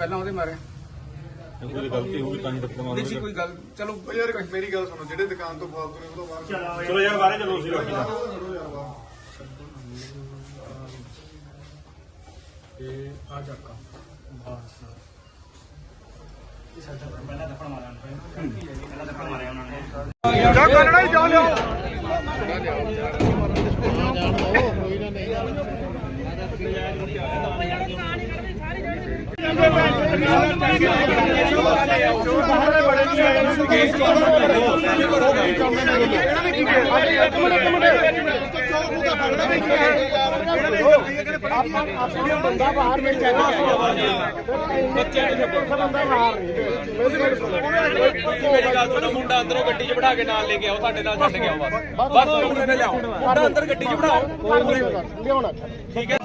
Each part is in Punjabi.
ਪਹਿਲਾਂ ਉਹਦੇ ਮਾਰਿਆ ਕੋਈ ਗਲਤੀ ਹੋਊਗੀ ਤਾਂ ਹੀ ਟੱਪਰ ਨਹੀਂ ਸੀ ਮਾਰੂਗਾ ਕੋਈ ਗੱਲ ਚਲੋ ਯਾਰ ਮੇਰੀ ਗੱਲ ਸੁਣੋ ਜਿਹੜੇ ਦੁਕਾਨ ਤੋਂ ਫਾਲਤੂ ਨੇ ਉਹ ਤੋਂ ਬਾਹਰ ਚਲੋ ਯਾਰ ਬਾਹਰੇ ਚਲੋ ਸੀ ਬਾਕੀ ਦਾ ਚਲੋ ਯਾਰ ਬਾਹਰ ਤੇ ਆ ਚੱਕਾ। ਬਸ। ਇਹ ਸਾਡਾ ਪਹਿਲਾਂ ਦੱਪੜ ਮਾਰਿਆ ਉਹਨਾਂ। ਨੇ ਪਹਿਲਾਂ ਦੱਪੜ ਮਾਰਿਆ ਉਹਨਾਂ। ਨੇ ਜਾ ਕੱਢਣਾ ਹੀ ਜਾ ਲਿਓ ਇੱਕ ਮਿੰਟ ਇੱਕ ਮਿੰਟ ਬੰਦਾ ਬਾਹਰ ਮੇਰੇ ਚੈਨਲ ਬੱਚੇ ਦੇ ਪੁੱਤ ਬੰਦਾ ਬਾਹਰ ਨਹੀਂ ਮੇਰੀ ਗੱਲ ਸੁਣੋ ਮੁੰਡਾ ਅੰਦਰੋਂ ਗੱਡੀ 'ਚ ਬਿਠਾ ਕੇ ਨਾਲ ਲੈ ਕੇ ਆਓ ਸਾਡੇ ਨਾਲ ਛੱਡ ਕੇ ਆਓ ਬਸ। ਬਸ ਮੁੰਡੇ ਨੇ ਲਿਆਓ ਮੁੰਡਾ ਅੰਦਰ ਗੱਡੀ 'ਚ ਬਿਠਾਓ ਲਿਆਉਣਾ ਠੀਕ ਹੈ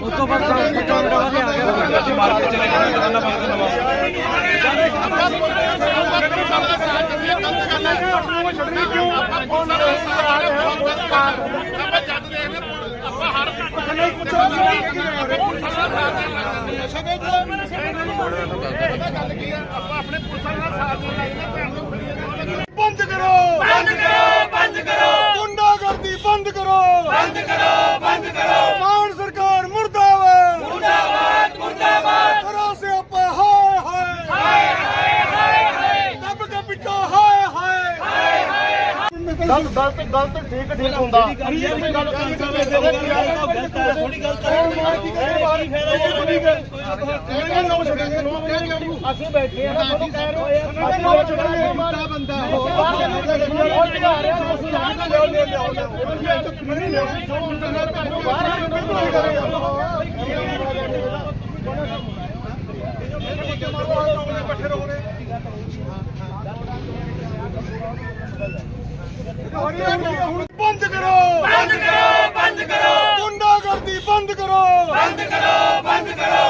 ਉਸ ਤੋਂ ਬਾਅਦ ਚੌਂਕ ਦਾ ਵਾਲੇ ਆ ਗਿਆ ਅਸੀਂ ਮਾਰ ਕੇ ਚਲੇ ਗਏ ਦੁਕਾਨਾਂ ਬੰਦ ਨਵਾਂ ਕਿਉਂ ਉਹਨਾਂ ਦੇ ਸਾਰੇ ਹੋਣ ਦਾ ਨਹੀਂ ਕੁਝ ਗੱਲ ਕੀ ਆ ਆਪਾਂ ਆਪਣੇ ਪੁਲਿਸਾਂ ਨਾਲ ਸਾਥ ਦੇਣ ਲੱਗਦੇ ਭੈਣ ਨੂੰ ਖੜੀਏ ਬੰਦ ਕਰੋ। ਬੰਦ ਕਰੋ ਬੰਦ ਕਰੋ। ਗੁੰਡਾਗਰਦੀ ਬੰਦ ਕਰੋ। ਬੰਦ ਕਰੋ ਬੰਦ ਕਰੋ। ਗਲਤ ਗਲਤ ਗਲਤ ਠੀਕ ਠੀਕ ਹੁੰਦਾ। ਥੋੜੀ ਗਲਤ ਹੈ ਥੋੜੀ ਗਲਤ ਹੈ ਮਾਰ ਕੀ ਕਰੇ ਬਾਹਰ ਠੀਕ ਹੈ ਕਿਹਨੇ ਲੋਕ ਛੱਡਾਂਗੇ ਅਸੀਂ ਬੈਠੇ ਆ ਤੁਹਾਨੂੰ ਕਹਿ ਰਹੇ ਅਸੀਂ ਲੋਕ ਛੱਡਾਂਗੇ ਮਾਰਾ ਬੰਦਾ ਉਹ ਚੜਾ ਰਿਹਾ ਤੁਸੀਂ ਆ ਕੇ ਲਿਓ ਲਿਓ ਲਿਓ ਨਹੀਂ ਲਿਓ ਜੋ ਮੁੰਡਾ ਨਾਲ ਤੁਹਾਨੂੰ ਬਾਹਰ ਨਹੀਂ ਕਰੇਗਾ ਬੰਦ ਕਰੋ। ਬੰਦ ਕਰੋ ਬੰਦ ਕਰੋ। ਗੁੰਡਾਗਰਦੀ ਬੰਦ ਕਰੋ। ਬੰਦ ਕਰੋ ਬੰਦ ਕਰੋ।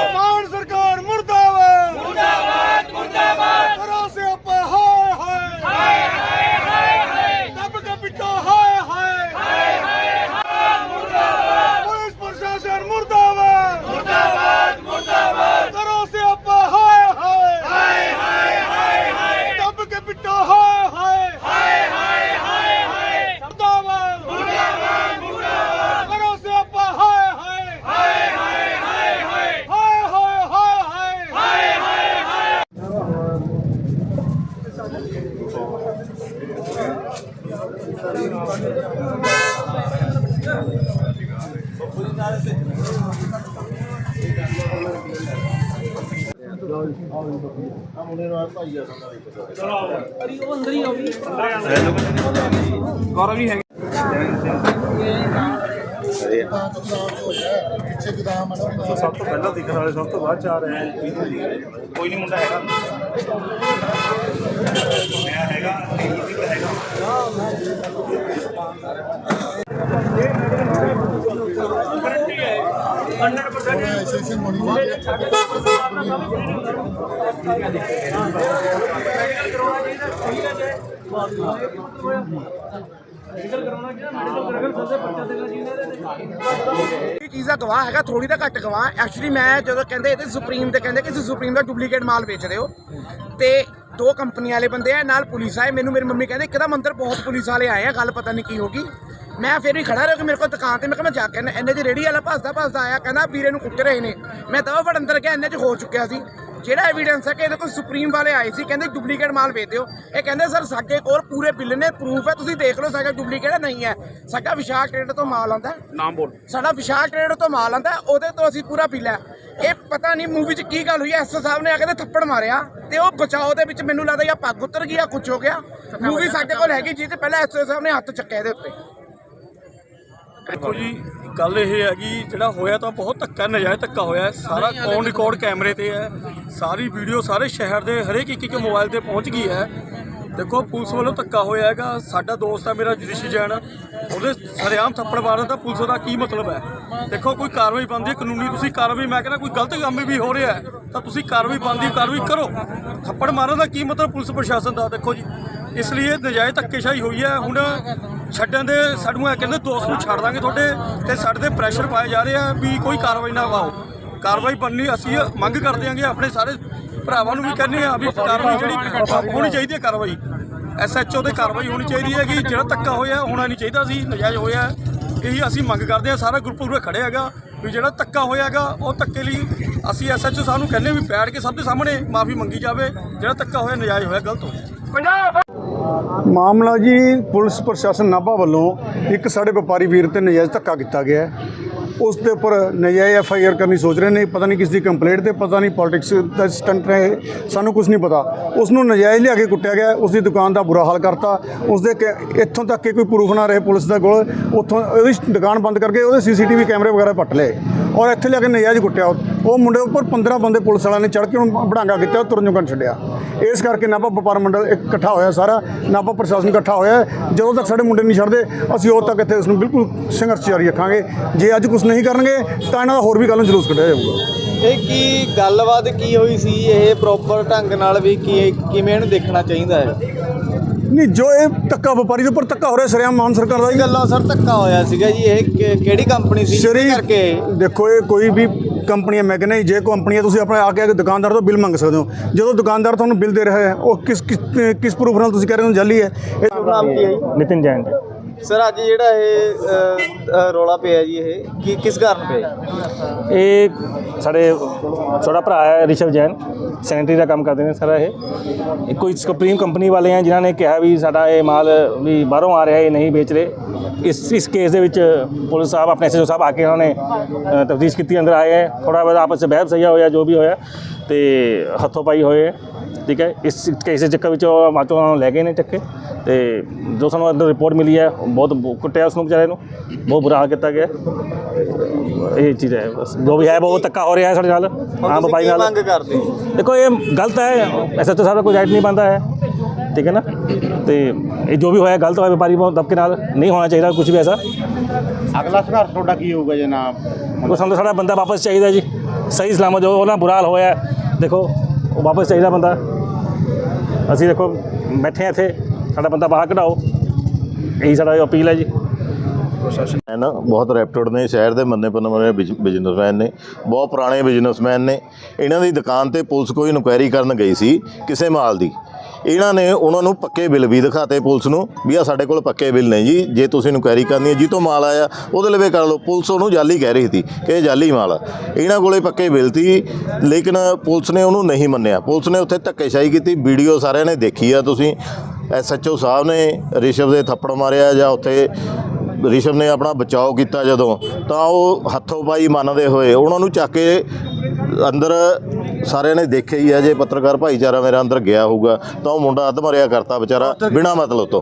ਆ ਮੁੰਡੇ ਨਾਲ ਭਾਈ ਆ ਸਾਡਾ ਇੱਕ ਅਰੀ ਉਹ ਅੰਦਰ ਹੀ ਆਉਗੀ ਗੌਰਵ ਜੀ ਹੈਗੇ। ਇਹ ਤਾਂ ਤਕਰਾਰ ਹੋ ਗਿਆ। ਪਿੱਛੇ ਗਦਾਮ ਆ ਸਭ ਤੋਂ ਪਹਿਲਾਂ ਦਿਖਣ ਵਾਲੇ ਸਭ ਤੋਂ ਬਾਅਦ ਚਾਰ ਹੈ ਕੋਈ ਨਹੀਂ ਮੁੰਡਾ ਹੈਗਾ। ਮੈਂ ਹੈਗਾ ਇਹ ਵੀ ਹੈਗਾ। ਨਾ ਮੈਂ ਗਰੰਟੀ ਹੈ ਇਹ ਚੀਜ਼ ਦਾ ਗਵਾਹ ਹੈਗਾ ਥੋੜੀ ਦਾ ਘੱਟ ਗਵਾਹ ਐਕਚੁਅਲੀ ਮੈਂ ਜਦੋਂ ਕਹਿੰਦੇ ਇਹਦੇ ਸੁਪਰੀਮ ਤੇ ਕਹਿੰਦੇ ਕਿ ਤੁਸੀਂ ਸੁਪਰੀਮ ਦਾ ਡੁਪਲੀਕੇਟ ਮਾਲ ਵੇਚ ਰਹੇ ਹੋ ਤੇ ਦੋ ਕੰਪਨੀ ਵਾਲੇ ਬੰਦੇ ਆ ਨਾਲ ਪੁਲਿਸ ਆਏ ਮੈਨੂੰ ਮੇਰੀ ਮੰਮੀ ਕਹਿੰਦੇ ਇੱਕਦਮ ਅੰਦਰ ਬਹੁਤ ਪੁਲਿਸ ਵਾਲੇ ਆਏ ਆ ਗੱਲ ਪਤਾ ਨਹੀਂ ਕੀ ਹੋਗੀ ਮੈਂ ਫਿਰ ਵੀ ਖੜਾ ਰਿਹਾ ਕਿ ਮੇਰੇ ਕੋਲ ਦੁਕਾਨ ਤੇ ਮੈਂ ਕਿਹਾ ਮੈਂ ਜਾ ਕੇ ਆਉਨਾ। ਇੰਨੇ ਚ ਰੇੜੀ ਵਾਲਾ ਭੱਜਦਾ ਭੱਜਦਾ ਆਇਆ ਕਹਿੰਦਾ ਵੀਰੇ ਨੂੰ ਕੁੱਟ ਰਹੇ ਨੇ। ਮੈਂ ਤਾਂ ਫੜ ਅੰਦਰ ਗਿਆ ਇੰਨੇ ਚ ਹੋ ਚੁੱਕਿਆ ਸੀ। ਜਿਹੜਾ ਐਵੀਡੈਂਸ ਹੈ ਕਿ ਇਹਦੇ ਕੋਲ ਸੁਪਰੀਮ ਵਾਲੇ ਆਏ ਸੀ ਕਹਿੰਦੇ ਡੁਪਲੀਕੇਟ ਮਾਲ ਵੇਚਦੇ ਹੋ ਇਹ ਕਹਿੰਦੇ ਸਰ ਸਾਡੇ ਕੋਲ ਪੂਰੇ ਬਿੱਲ ਨੇ ਪ੍ਰੂਫ ਹੈ ਤੁਸੀਂ ਦੇਖ ਲਓ ਸਾਡਾ ਡੁਪਲੀਕੇਟ ਨਹੀਂ ਹੈ। ਸਾਡਾ ਵਿਸ਼ਾਖ ਟ੍ਰੇਡ ਤੋਂ ਮਾਲ ਆਉਂਦਾ ਨਾਮ ਬੋਲ। ਸਾਡਾ ਵਿਸ਼ਾਖ ਟ੍ਰੇਡ ਤੋਂ ਮਾਲ ਆਉਂਦਾ ਉਹਦੇ ਤੋਂ ਅਸੀਂ ਪੂਰਾ ਬਿੱਲ ਹੈ। ਇਹ ਪਤਾ ਨਹੀਂ ਮੂਵੀ 'ਚ ਕੀ ਗੱਲ ਹੋਈ ਐਸਓ ਸਾਹਿਬ ਨੇ ਆ ਕੇ ਤੇ ਥੱਪੜ ਮਾਰਿਆ ਤੇ ਉਹ ਬਚਾਓ ਦੇ ਵਿੱਚ ਮੈਨੂੰ ਲੱਗਦਾ ਜਾਂ ਪੱਗ ਉਤਰ ਗਈ ਜਾਂ ਕੁਝ ਹੋ ਗਿਆ। ਮੂਵੀ ਸਾਡੇ ਕੋਲ ਹੈਗੀ ਜਿਹਦੇ ਪਹਿਲਾਂ ਐਸਓ ਸਾਹਿਬ ਨੇ ਹੱਥ ਚੱਕਿਆ ਇਹਦੇ ਉੱਤੇ। ਦੇਖੋ ਜੀ ਗੱਲ ਇਹ ਹੈਗੀ ਜਿਹੜਾ ਹੋਇਆ ਤਾਂ ਬਹੁਤ ਧੱਕਾ ਨਜਾਇਜ਼ ਧੱਕਾ ਹੋਇਆ ਹੈ। ਸਾਰਾ ਔਨ ਰਿਕਾਰਡ ਕੈਮਰੇ ਤੇ ਹੈ। ਸਾਰੀ ਵੀਡੀਓ ਸਾਰੇ ਸ਼ਹਿਰ ਦੇ ਹਰੇਕ ਇੱਕ ਇੱਕ ਮੋਬਾਈਲ ਤੇ ਪਹੁੰਚ ਗਈ ਹੈ। ਦੇਖੋ ਪੁਲਿਸ ਵੱਲੋਂ ਧੱਕਾ ਹੋਇਆ ਹੈਗਾ। ਸਾਡਾ ਦੋਸਤ ਹੈ ਮੇਰਾ ਜੁਡੀਸ਼ੀ ਜੈਨ। ਉਹਦੇ ਸਰੇਆਮ ਥੱਪੜ ਮਾਰਨ ਦਾ ਪੁਲਿਸ ਦਾ ਕੀ ਮਤਲਬ ਹੈ? ਦੇਖੋ ਕੋਈ ਕਾਰਵਾਈ ਬਣਦੀ ਹੈ ਕਾਨੂੰਨੀ ਤੁਸੀਂ ਕਾਰਵਾਈ ਮੈਂ ਕਹਿੰਦਾ ਕੋਈ ਗਲਤ ਕੰਮ ਵੀ ਹੋ ਰਿਹਾ ਹੈ ਤਾਂ ਤੁਸੀਂ ਕਾਰਵਾਈ ਬਣਦੀ ਹੈ, ਕਾਰਵਾਈ ਕਰੋ। ਥੱਪੜ ਮਾਰਨ ਦਾ ਕੀ ਮਤਲਬ ਪੁਲਿਸ ਪ੍ਰਸ਼ਾਸਨ ਦਾ? ਦੇਖੋ ਜੀ ਇਸ ਲਈ ਇਹ ਨਜਾਇਜ਼ ਧੱਕੇਸ਼ਾਹੀ ਹੋਈ ਹੈ। ਹੁਣ ਛੱਡਣ ਦੇ ਸਾਨੂੰ ਇਹ ਕਹਿੰਦੇ ਦੋਸਤ ਨੂੰ ਛੱਡ ਦਾਂਗੇ ਤੁਹਾਡੇ ਤੇ ਸਾਡੇ ਤੇ ਪ੍ਰੈਸ਼ਰ ਪਾਏ ਜਾ ਰਹੇ ਆ ਵੀ ਕੋਈ ਕਾਰਵਾਈ ਨਾ ਪਾਓ ਕਾਰਵਾਈ ਬਣਨੀ ਅਸੀਂ ਮੰਗ ਕਰਦੇ ਆਂਗੇ ਆਪਣੇ ਸਾਰੇ ਭਰਾਵਾਂ ਨੂੰ ਵੀ ਕਹਿੰਦੇ ਆ ਵੀ ਕਾਰਵਾਈ ਜਿਹੜੀ ਹੋਣੀ ਚਾਹੀਦੀ ਹੈ ਕਾਰਵਾਈ। ਐਸਐਚਓ ਤੇ ਕਾਰਵਾਈ ਹੋਣੀ ਚਾਹੀਦੀ ਹੈ ਕਿ ਜਿਹੜਾ ਧੱਕਾ ਹੋਇਆ ਹੋਣਾ ਨਹੀਂ ਚਾਹੀਦਾ ਸੀ, ਨਜਾਇਜ਼ ਹੋਇਆ। ਇਹੀ ਅਸੀਂ ਮੰਗ ਕਰਦੇ ਆ ਸਾਰਾ ਗਰੁੱਪ ਪੂਰੇ ਖੜੇ ਹੈਗਾ ਵੀ ਜਿਹੜਾ ਧੱਕਾ ਹੋਇਆ ਹੈਗਾ, ਉਹ ਧੱਕੇ ਲਈ ਅਸੀਂ ਐਸਐਚਓ ਸਾਹਿਬ ਨੂੰ ਕਹਿੰਦੇ ਵੀ ਬੈਠ ਕੇ ਸਭ ਦੇ ਸਾਹਮਣੇ ਮਾਫੀ ਮੰਗੀ ਜਾਵੇ, ਜਿਹੜਾ ਧੱਕਾ ਹੋਇਆ, ਨਜਾਇਜ਼ ਹੋਇਆ, ਗਲਤ ਹੋਇਆ। ਮਾਮਲਾ ਜੀ, ਪੁਲਿਸ ਪ੍ਰਸ਼ਾਸਨ ਨਾਭਾ ਵੱਲੋਂ ਇੱਕ ਸਾਡੇ ਵਪਾਰੀ ਵੀਰ ਤੇ ਨਜਾਇਜ਼ ਧੱਕਾ ਕੀਤਾ ਗਿਆ ਉਸ ਦੇ ਉੱਪਰ ਨਜਾਇਜ਼ ਐਫ ਆਈ ਆਰ ਕਰਨੀ ਸੋਚ ਰਹੇ ਨੇ, ਪਤਾ ਨਹੀਂ ਕਿਸ ਦੀ ਕੰਪਲੇਂਟ ਤੇ, ਪਤਾ ਨਹੀਂ ਪੋਲਿਟਿਕਸ ਦਾ ਸਟੰਟ ਹੈ ਸਾਨੂੰ ਕੁਝ ਨਹੀਂ ਪਤਾ। ਉਸ ਨੂੰ ਨਜਾਇਜ਼ ਲਿਆ ਕੇ ਕੁੱਟਿਆ ਗਿਆ, ਉਸ ਦੀ ਦੁਕਾਨ ਦਾ ਬੁਰਾ ਹਾਲ ਕਰਤਾ, ਉਸ ਦੇ ਇੱਥੋਂ ਤੱਕ ਕਿ ਕੋਈ ਪ੍ਰੂਫ ਨਾ ਰਹੇ ਪੁਲਿਸ ਦੇ ਕੋਲ, ਉੱਥੋਂ ਉਹਦੀ ਦੁਕਾਨ ਬੰਦ ਕਰਕੇ ਉਹਦੇ ਸੀਸੀਟੀਵੀ ਕੈਮਰੇ ਵਗੈਰਾ ਪੱਟ ਲਏ। ਔਰ ਇੱਥੇ ਲਿਆ ਕੇ ਨਜਾਇਜ਼ ਕੁੱਟਿਆ। ਉਹ ਮੁੰਡੇ ਉੱਪਰ 15 ਬੰਦੇ ਪੁਲਿਸ ਵਾਲਿਆਂ ਨੇ ਚੜ੍ਹ ਕੇ ਉਹਨੂੰ ਬੜਾਂਗਾ ਕੀਤਾ ਤੁਰਨ ਜੋਗਾ ਛੱਡਿਆ। ਇਸ ਕਰਕੇ ਨਾਭਾ ਵਪਾਰ ਮੰਡਲ ਇਕੱਠਾ ਹੋਇਆ ਸਾਰਾ ਨਾਭਾ ਪ੍ਰਸ਼ਾਸਨ ਇਕੱਠਾ ਹੋਇਆ। ਜਦੋਂ ਤੱਕ ਸਾਡੇ ਮੁੰਡੇ ਨਹੀਂ ਛੱਡਦੇ, ਅਸੀਂ ਉਦੋਂ ਤੱਕ ਇੱਥੇ ਉਸ ਨੂੰ ਬਿਲਕੁਲ ਸੰਘਰਸ਼ ਜਾਰੀ ਰੱਖਾਂਗੇ। ਜੇ ਅੱਜ ਕੁਝ ਨਹੀਂ ਕਰਨਗੇ, ਤਾਂ ਇਹਨਾਂ ਦਾ ਹੋਰ ਵੀ ਕੱਲ੍ਹ ਨੂੰ ਜਲੂਸ ਕੱਢਿਆ ਜਾਊਗਾ। ਇਹ ਕੀ ਗੱਲਬਾਤ ਕੀ ਹੋਈ ਸੀ? ਇਹ ਪ੍ਰੋਪਰ ਢੰਗ ਨਾਲ ਵੀ ਕੀ ਕਿਵੇਂ ਇਹਨੂੰ ਦੇਖਣਾ ਚਾਹੀਦਾ ਹੈ? ਨਹੀਂ ਜੋ ਇਹ ਧੱਕਾ ਵਪਾਰੀ ਦੇ ਉੱਪਰ ਧੱਕਾ ਹੋ ਰਿਹਾ ਸਰਿਆਮ ਮਾਨ ਸਰਕਾਰ ਦਾ ਇਹ ਹੀ ਗੱਲਾਂ ਸਰ ਧੱਕਾ ਹੋਇਆ ਸੀਗਾ ਜੀ ਇਹ ਕਿ- ਕਿਹੜੀ ਕੰਪਨੀ ਸੀ ਜਿਹਦੇ ਸ਼ਰੀ ਕਰਕੇ? ਦੇਖੋ ਇਹ ਕੋਈ ਵੀ ਕੰਪਨੀ ਹੈ ਮੈਂ ਕਹਿੰਦਾ ਜੀ, ਜੇ ਕੰਪਨੀ ਹੈ ਤੁਸੀਂ ਆਪਣੇ ਆ ਕੇ ਦੁਕਾਨਦਾਰ ਤੋਂ ਬਿੱਲ ਮੰਗ ਸਕਦੇ ਹੋ ਜਦੋਂ ਦੁਕਾਨਦਾਰ ਤੁਹਾਨੂੰ ਬਿੱਲ ਦੇ ਰਿਹਾ ਹੈ ਉਹ ਕਿਸ ਕਿਸ ਕਿਸ ਪ੍ਰੂਫ ਨਾਲ ਤੁਸੀਂ ਕਹਿ ਰਹੇ ਹੋ ਜਾਲੀ ਹੈ? ਇਹ ਨਾਮ ਕੀ ਹੈ ਜੀ ਨਿਤਿਨ ਜੈਨ ਜੀ। ਸਰ ਅੱਜ ਜਿਹੜਾ ਇਹ ਅ, ਰੌਲਾ ਪਿਆ ਜੀ ਇਹ ਕੀ ਕਿਸ ਕਾਰਨ ਪਿਆ ਇਹ ਸਾਡੇ ਛੋਟਾ ਭਰਾ ਹੈ ਰਿਸ਼ਵ ਜੈਨ ਸੈਨੇਟਰੀ ਦਾ ਕੰਮ ਕਰਦੇ ਨੇ ਸਾਰਾ ਇਹ। ਕੋਈ ਸੁਪਰੀਮ ਕੰਪਨੀ ਵਾਲੇ ਆ ਜਿਨ੍ਹਾਂ ਨੇ ਕਿਹਾ ਵੀ ਸਾਡਾ ਇਹ ਮਾਲ ਵੀ ਬਾਹਰੋਂ ਆ ਰਿਹਾ ਇਹ ਨਹੀਂ ਵੇਚ ਰਹੇ। ਇਸ ਇਸ ਕੇਸ ਦੇ ਵਿੱਚ ਪੁਲਿਸ ਸਾਹਿਬ ਆਪਣੇ ਐਸਐਸਓ ਸਾਹਿਬ ਆ ਕੇ ਉਹਨਾਂ ਨੇ ਤਫਤੀਸ਼ ਕੀਤੀ ਅੰਦਰ ਆਏ ਹੈ। ਥੋੜਾ ਬਹੁਤ ਆਪਸ ਵਿੱਚ ਬਹਿਸ ਸਹੀਆ ਹੋਇਆ ਜੋ ਵੀ ਹੋਇਆ ਤੇ ਹੱਥੋਂ ਪਾਈ ਹੋਏ ਠੀਕ ਹੈ ਇਸ ਕੇਸ ਦੇ ਚੱਕਰ ਵਿੱਚ ਮਾਚੋ ਨੂੰ ਲੈ ਗਏ ਨੇ ਚੱਕੇ ਤੇ ਜੋ ਸਾਨੂੰ ਅੰਦਰ ਰਿਪੋਰਟ ਮਿਲੀ ਹੈ ਬਹੁਤ ਕੁੱਟਿਆ ਉਸ ਨੂੰ ਵਿਚਾਰੇ ਨੂੰ ਬਹੁਤ ਬੁਰਾ ਹਾਲ ਕੀਤਾ ਗਿਆ। ਇਹ ਚੀਜ਼ ਹੈ ਬਸ ਜੋ ਵੀ ਹੈ ਬਹੁਤ ਧੱਕਾ ਹੋ ਰਿਹਾ ਹੈ ਸਾਡੇ ਨਾਲ ਆਮ ਵਪਾਰੀ ਨਾਲ। ਮੰਗ ਕਰਦੇ? ਦੇਖੋ ਇਹ ਗਲਤ ਹੈ ਐਸਐਚਓ ਸਾਹਿਬ ਦਾ ਕੋਈ ਰਾਈਟ ਨਹੀਂ ਬੰਦਾ ਹੈ ਠੀਕ ਹੈ ਨਾ? ਤੇ ਇਹ ਜੋ ਵੀ ਹੋਇਆ ਗਲਤ ਹੋਇਆ ਵਪਾਰੀ ਬਹੁਤ ਦਬਕੇ ਨਾਲ ਨਹੀਂ ਹੋਣਾ ਚਾਹੀਦਾ ਕੁਝ ਵੀ ਐਸਾ। ਅਗਲਾ ਸੰਘਰਸ਼ ਤੁਹਾਡਾ ਕੀ ਹੋਊਗਾ ਜੇ ਨਾ ਉਹ ਸਾਨੂੰ ਸਾਡਾ ਬੰਦਾ ਵਾਪਸ ਚਾਹੀਦਾ ਜੀ ਸਹੀ ਸਲਾਮਤ ਜੋ ਉਹਨਾਂ ਬੁਰਾ ਹਾਲ ਹੋਇਆ ਦੇਖੋ ਉਹ ਵਾਪਸ ਚਾਹੀਦਾ ਬੰਦਾ। ਅਸੀਂ ਦੇਖੋ ਬੈਠੇ ਹਾਂ ਇੱਥੇ ਸਾਡਾ ਬੰਦਾ ਬਾਹਰ ਕਢਾਓ। ਇਹੀ ਸਾਡਾ ਅਪੀਲ ਹੈ ਜੀ। ਹੈ ਨਾ ਬਹੁਤ ਰੈਪਟਡ ਨੇ ਸ਼ਹਿਰ ਦੇ ਮੰਨੇ ਪਰਮਨੇ ਬਿਜ਼ਨਸਮੈਨ ਨੇ ਬਹੁਤ ਪੁਰਾਣੇ ਬਿਜ਼ਨਸਮੈਨ ਨੇ। ਇਹਨਾਂ ਦੀ ਦੁਕਾਨ ਤੇ ਪੁਲਿਸ ਕੋਈ ਇਨਕੁਆਇਰੀ ਕਰਨ ਗਈ ਸੀ ਕਿਸੇ ਮਾਲ ਦੀ। ਇਹਨਾਂ ਨੇ ਉਹਨਾਂ ਨੂੰ ਪੱਕੇ ਬਿੱਲ ਵੀ ਦਿਖਾਤੇ ਪੁਲਿਸ ਨੂੰ ਵੀ ਆ ਸਾਡੇ ਕੋਲ ਪੱਕੇ ਬਿੱਲ ਨੇ ਜੀ, ਜੇ ਤੁਸੀਂ ਇਨਕੁਆਇਰੀ ਕਰਨੀ ਹੈ ਜੀ ਤੋਂ ਮਾਲ ਆਇਆ, ਉਹਦੇ ਲਵੇ ਕਰ ਲਓ। ਪੁਲਿਸ ਉਹਨੂੰ ਜਾਲੀ ਕਹਿ ਰਹੀ ਸੀ ਕਿ ਇਹ ਜਾਲੀ ਮਾਲ ਆ। ਇਹਨਾਂ ਕੋਲੇ ਪੱਕੇ ਬਿੱਲ ਸੀ, ਲੇਕਿਨ ਪੁਲਿਸ ਨੇ ਉਹਨੂੰ ਨਹੀਂ ਮੰਨਿਆ। ਪੁਲਿਸ ਨੇ ਉੱਥੇ ਧੱਕੇਸ਼ਾਹੀ ਕੀਤੀ, ਵੀਡੀਓ ਸਾਰਿਆਂ ਨੇ ਦੇਖੀ ਆ ਤੁਸੀਂ। ਐਸਐਚਓ ਸਾਹਿਬ ਨੇ ਰਿਸ਼ਵ ਦੇ ਥੱਪੜ ਮਾਰਿਆ ਜਾਂ ਉੱਥੇ ਰਿਸ਼ਵ ਨੇ ਆਪਣਾ ਬਚਾਓ ਕੀਤਾ ਜਦੋਂ, ਤਾਂ ਉਹ ਹੱਥੋਂ ਪਾਈ ਮੰਨਦੇ ਹੋਏ, ਉਹਨਾਂ ਨੂੰ ਚੱਕ ਕੇ ਅੰਦਰ ਸਾਰਿਆਂ ਨੇ ਦੇਖਿਆ ਹੀ ਹੈ ਜੇ ਪੱਤਰਕਾਰ ਭਾਈਚਾਰਾ ਮੇਰਾ ਅੰਦਰ ਗਿਆ ਹੋਊਗਾ ਤਾਂ ਉਹ ਮੁੰਡਾ ਅੱਧ ਮਰਿਆ ਕਰਤਾ ਵਿਚਾਰਾ ਬਿਨਾ ਮਤਲਬ ਤੋਂ।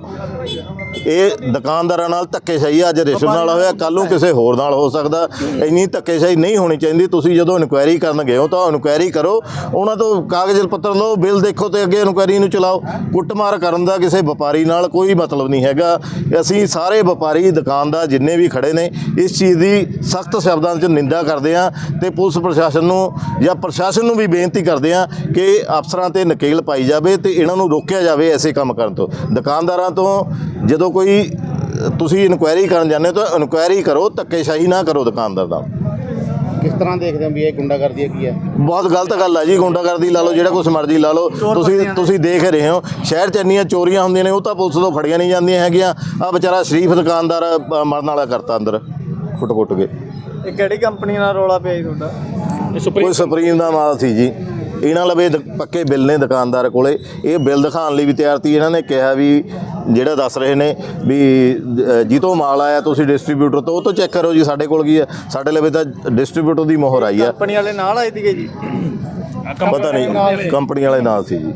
ਇਹ ਦੁਕਾਨਦਾਰਾਂ ਨਾਲ ਧੱਕੇਸ਼ਾਹੀ ਅੱਜ ਰਿਸ਼ਵ ਨਾਲ ਹੋਇਆ ਕੱਲ ਨੂੰ ਕਿਸੇ ਹੋਰ ਨਾਲ ਹੋ ਸਕਦਾ। ਇੰਨੀ ਧੱਕੇਸ਼ਾਹੀ ਨਹੀਂ ਹੋਣੀ ਚਾਹੀਦੀ, ਤੁਸੀਂ ਜਦੋਂ ਇਨਕੁਆਇਰੀ ਕਰਨ ਗਏ ਹੋ ਤਾਂ ਇਨਕੁਆਇਰੀ ਕਰੋ। ਉਹਨਾਂ ਤੋਂ ਕਾਗਜ਼ ਪੱਤਰ ਲਓ, ਬਿੱਲ ਦੇਖੋ ਤੇ ਅੱਗੇ ਇਨਕੁਆਇਰੀ ਨੂੰ ਚਲਾਓ। ਕੁੱਟਮਾਰ ਕਰਨ ਦਾ ਕਿਸੇ ਵਪਾਰੀ ਨਾਲ ਕੋਈ ਮਤਲਬ ਨਹੀਂ ਹੈਗਾ। ਅਸੀਂ ਸਾਰੇ ਵਪਾਰੀ, ਦੁਕਾਨਦਾਰ ਜਿੰਨੇ ਵੀ ਖੜੇ ਨੇ, ਇਸ ਚੀਜ਼ ਦੀ ਸਖਤ ਸ਼ਬਦਾਂ 'ਚ ਨਿੰਦਾ ਕਰਦੇ ਹਾਂ ਤੇ ਪੁਲਿਸ ਪ੍ਰਸ਼ਾਸਨ ਨੂੰ ਜਾਂ ਪ੍ਰਸ਼ਾਸਨ ਨੂੰ ਵੀ ਬੇਨਤੀ ਕਰਦੇ ਹਾਂ ਕਿ ਅਫਸਰਾਂ ਤੇ ਨਕੇਲ ਪਾਈ ਜਾਵੇ ਤੇ ਇਹਨਾਂ ਨੂੰ ਰੋਕਿਆ ਜਾਵੇ ਐਸੇ ਕੰਮ ਕਰਨ ਤੋਂ। ਦੁਕਾਨਦਾਰਾਂ ਤੋਂ ਜਦੋਂ ਕੋਈ ਅ, ਤੁਸੀਂ ਇਨਕੁਆਇਰੀ ਕਰਨ ਜਾਂਦੇ ਹੋ ਤਾਂ ਇਨਕੁਆਇਰੀ ਕਰੋ ਧੱਕੇਸ਼ਾਹੀ ਨਾ ਕਰੋ ਦੁਕਾਨਦਾਰ ਦਾ। ਕਿਸ ਤਰ੍ਹਾਂ ਦੇਖਦੇ ਹੋ ਵੀ ਇਹ ਗੁੰਡਾਗਰਦੀ ਕੀ ਹੈ? ਬਹੁਤ ਗਲਤ ਗੱਲ ਹੈ ਜੀ ਗੁੰਡਾਗਰਦੀ ਲਾ ਲਓ ਜਿਹੜਾ ਕੁਛ ਮਰਜ਼ੀ ਲਾ ਲਓ। ਤੁਸੀਂ ਤੁਸੀਂ ਦੇਖ ਰਹੇ ਹੋ ਸ਼ਹਿਰ 'ਚ ਇੰਨੀਆਂ ਚੋਰੀਆਂ ਹੁੰਦੀਆਂ ਨੇ ਉਹ ਤਾਂ ਪੁਲਿਸ ਤੋਂ ਫੜੀਆਂ ਨਹੀਂ ਜਾਂਦੀਆਂ ਹੈਗੀਆਂ। ਆ ਵਿਚਾਰਾ ਸ਼ਰੀਫ ਦੁਕਾਨਦਾਰ ਅ, ਮਰਨ ਵਾਲਾ ਕਰਤਾ ਅੰਦਰ ਕੁੱਟ-ਕੁੱਟ ਕੇ। ਇਹ ਕਿਹੜੀ ਕੰਪਨੀ ਨਾਲ ਰੌਲਾ ਪਿਆ ਜੀ ਤੁਹਾਡਾ? ਕੋਈ ਸੁਪਰੀਮ ਦਾ ਮਾਲ ਸੀ ਜੀ। ਇਹਨਾਂ ਲਵੇ ਪੱਕੇ ਬਿੱਲ ਨੇ ਦੁਕਾਨਦਾਰ ਕੋਲੇ। ਇਹ ਬਿੱਲ ਦਿਖਾਉਣ ਲਈ ਵੀ ਤਿਆਰ ਸੀ। ਇਹਨਾਂ ਨੇ ਕਿਹਾ ਵੀ ਜਿਹੜਾ ਦੱਸ ਰਹੇ ਨੇ ਵੀ ਜਿੱਤੋਂ ਮਾਲ ਆਇਆ ਤੁਸੀਂ ਡਿਸਟ੍ਰੀਬਿਊਟਰ ਤੋਂ ਉਹ ਤੋਂ ਚੈੱਕ ਕਰੋ ਜੀ ਸਾਡੇ ਕੋਲ ਕੀ ਹੈ ਸਾਡੇ ਲਵੇ ਤਾਂ ਡਿਸਟ੍ਰੀਬਿਊਟਰ ਦੀ ਮੋਹਰ ਆਈ ਆ। ਕੰਪਨੀ ਵਾਲੇ ਨਾਲ ਆਏ ਸੀਗੇ ਜੀ? ਪਤਾ ਨਹੀਂ ਕੰਪਨੀ ਵਾਲੇ ਨਾਲ ਸੀ ਜੀ।